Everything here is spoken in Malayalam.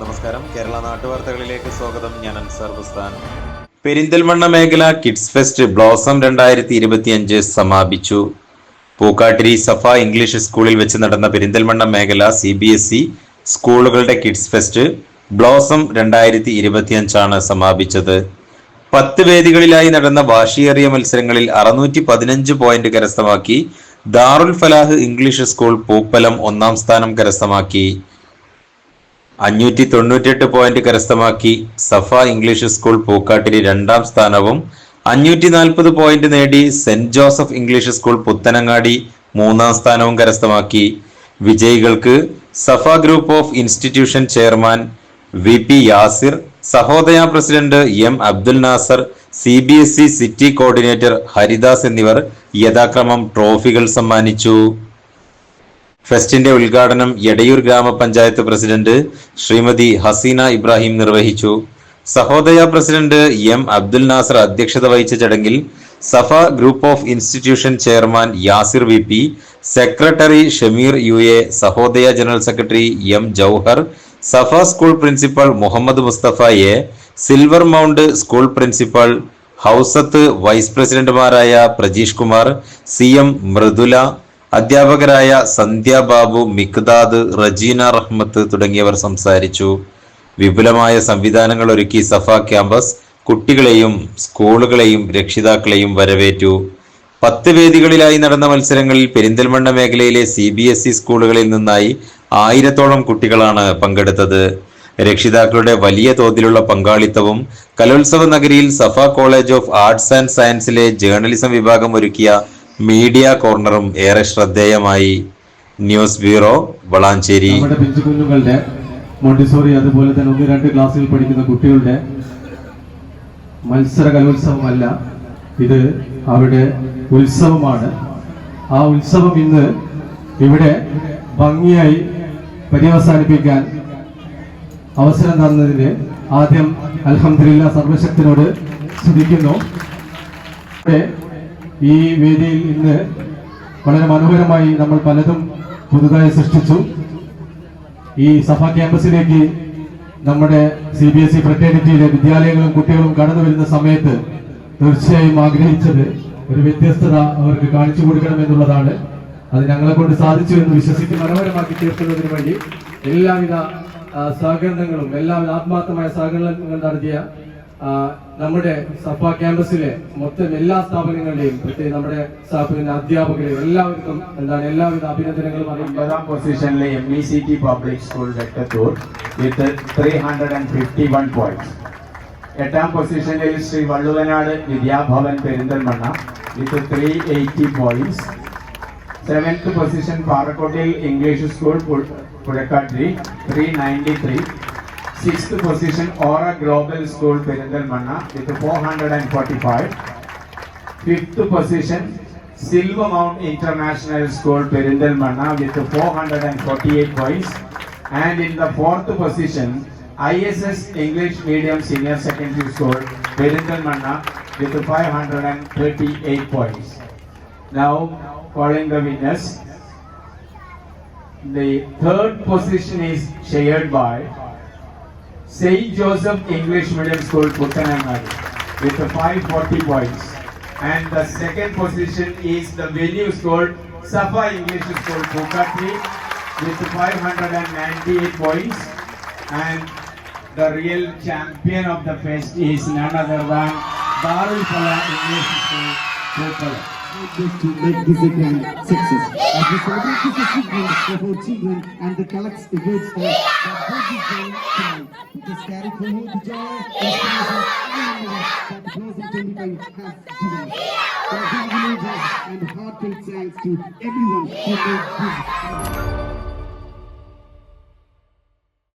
നമസ്കാരം. കേരള നാട്ടുവാർത്തകളിലേക്ക് സ്വാഗതം. ഞാൻ അൻസാർ ബുസ്താൻ. പെരിന്തൽമണ്ണ മേഖല കിഡ്സ് ഫെസ്റ്റ് ബ്ലോസം രണ്ടായിരത്തി ഇരുപത്തിയഞ്ച് സമാപിച്ചു. പൂക്കാട്ടിരി സഫ ഇംഗ്ലീഷ് സ്കൂളിൽ വെച്ച് നടന്ന പെരിന്തൽമണ്ണ മേഖല സി ബി എസ് ഇ സ്കൂളുകളുടെ കിഡ്സ് ഫെസ്റ്റ് ബ്ലോസം രണ്ടായിരത്തി ഇരുപത്തിയഞ്ചാണ് സമാപിച്ചത്. പത്ത് വേദികളിലായി നടന്ന വാശിയേറിയ മത്സരങ്ങളിൽ അറുന്നൂറ്റി പതിനഞ്ച് പോയിന്റ് കരസ്ഥമാക്കി ദാറുൽ ഫലാഹ് ഇംഗ്ലീഷ് സ്കൂൾ പൂപ്പലം ഒന്നാം സ്ഥാനം കരസ്ഥമാക്കി. അഞ്ഞൂറ്റി തൊണ്ണൂറ്റിയെട്ട് പോയിന്റ് കരസ്ഥമാക്കി സഫ ഇംഗ്ലീഷ് സ്കൂൾ പൂക്കാട്ടിരി രണ്ടാം സ്ഥാനവും അഞ്ഞൂറ്റി നാൽപ്പത് പോയിന്റ് നേടി saint Joseph English school Puthanangadi മൂന്നാം സ്ഥാനവും കരസ്ഥമാക്കി. വിജയികൾക്ക് Safa group of institution chairman V P Yasir Sahodaya president M Abdul Nasar C B S E city coordinator Haridas എന്നിവർ യഥാക്രമം ട്രോഫികൾ സമ്മാനിച്ചു. ഫെസ്റ്റിന്റെ ഉദ്ഘാടനം എടയൂർ ഗ്രാമപഞ്ചായത്ത് പ്രസിഡന്റ് ശ്രീമതി ഹസീന ഇബ്രാഹിം നിർവഹിച്ചു. സഹോദയ പ്രസിഡന്റ് എം അബ്ദുൽ നാസർ അധ്യക്ഷത വഹിച്ച ചടങ്ങിൽ Safa group of institution chairman Yasir V P secretary Shameer U A Sahodaya general secretary M Jouhar Safa school principal Muhammad Musthafa A silver mount school principal Housath vice പ്രസിഡന്റുമാരായ പ്രജീഷ് കുമാർ സി എം മൃദുല അധ്യാപകരായ സന്ധ്യ ബാബു മിക്ദാദ് റജീന റഹ്മത്ത് തുടങ്ങിയവർ സംസാരിച്ചു. വിപുലമായ സംവിധാനങ്ങൾ ഒരുക്കി സഫ ക്യാമ്പസ് കുട്ടികളെയും സ്കൂളുകളെയും രക്ഷിതാക്കളെയും വരവേറ്റു. പത്ത് വേദികളിലായി നടന്ന മത്സരങ്ങളിൽ പെരിന്തൽമണ്ണ മേഖലയിലെ സി ബി എസ് ഇ സ്കൂളുകളിൽ നിന്നായി ആയിരത്തോളം കുട്ടികളാണ് പങ്കെടുത്തത്. രക്ഷിതാക്കളുടെ വലിയ തോതിലുള്ള പങ്കാളിത്തവും കലോത്സവ നഗരിയിൽ Safa college of arts and സയൻസിലെ journalism വിഭാഗം ഒരുക്കിയ മീഡിയ കോർണറും ഏറെ ശ്രദ്ധേയമായി ന്യൂസ് ബ്യൂറോ വളാഞ്ചേരി. കുഞ്ഞുങ്ങളുടെ മോണ്ടിസോറി അതുപോലെ തന്നെ ഒന്ന് രണ്ട് ക്ലാസ്സിൽ പഠിക്കുന്ന കുട്ടികളുടെ മത്സര കലോത്സവമല്ല ഇത് അവിടെ ഉത്സവമാണ്. ആ ഉത്സവം ഇന്ന് ഇവിടെ ഭംഗിയായി പര്യവസാനിപ്പിക്കാൻ അവസരം തന്നതിന് ആദ്യം അലഹമില്ല സർവശക്തിനോട് സ്തുതിക്കുന്നു. ഈ വേദിയിൽ ഇന്ന് വളരെ മനോഹരമായി നമ്മൾ പലതും പുതുതായി സൃഷ്ടിച്ചു. ഈ സഭ ക്യാമ്പസിലേക്ക് നമ്മുടെ സി ബി എസ് ഇ ഫ്രറ്റേണിറ്റിയിലെ വിദ്യാലയങ്ങളും കുട്ടികളും കടന്നു വരുന്ന സമയത്ത് തീർച്ചയായും ആഗ്രഹിച്ചത് ഒരു വ്യത്യസ്തത അവർക്ക് കാണിച്ചു കൊടുക്കണം എന്നുള്ളതാണ്. അത് ഞങ്ങളെ കൊണ്ട് സാധിച്ചു എന്ന് വിശ്വസിച്ച് മനോഹരമാക്കി തീർക്കുന്നതിന് വേണ്ടി എല്ലാവിധ സഹകരണങ്ങളും എല്ലാവിധ ആത്മാർത്ഥമായ സഹകരണങ്ങൾ നടത്തിയ നമ്മുടെ സഭ ക്യാമ്പസിലെ മൊത്തം എല്ലാ സ്ഥാപനങ്ങളുടെയും പ്രത്യേകിച്ച് നമ്മുടെ സ്ഥാപന അധ്യാപകരെയും എല്ലാവർക്കും എന്താണ് എല്ലാവിധ അഭിനന്ദനങ്ങളും ഒമ്പതാം പൊസിഷനിലെ M E C T public school രക്തത്തൂർ with three hundred and fifty one എട്ടാം പൊസിഷനിൽ Sri Valluvanad Vidyabhavan Perinthalmanna with three eighty points seventh position Parakkottil English school Puzhakkattiri three ninety three Sixth position, Aura Global School, Perindalmanna, with 445. Fifth position, Silver Mount International School, Perindalmanna, with 448 points. And in the fourth position, ISS English Medium Senior Secondary School, Perindalmanna, with 538 points. Now, calling the winners. The third position is shared by St. Joseph English Middle School, Puttanangadi, with 540 points. And the second position is the venue school, Safa English School, Pukatri, with 598 points. And the real champion of the fest is none other than Darul Falah English School, Pukatri. Just to make this a grand success. As we celebrate this achievement of our children and the collects awards for that is going tonight. Let us carry forward the joy and spirit of everyone that the Blossom 25 has given us. Our big and heartfelt thanks to everyone who made this.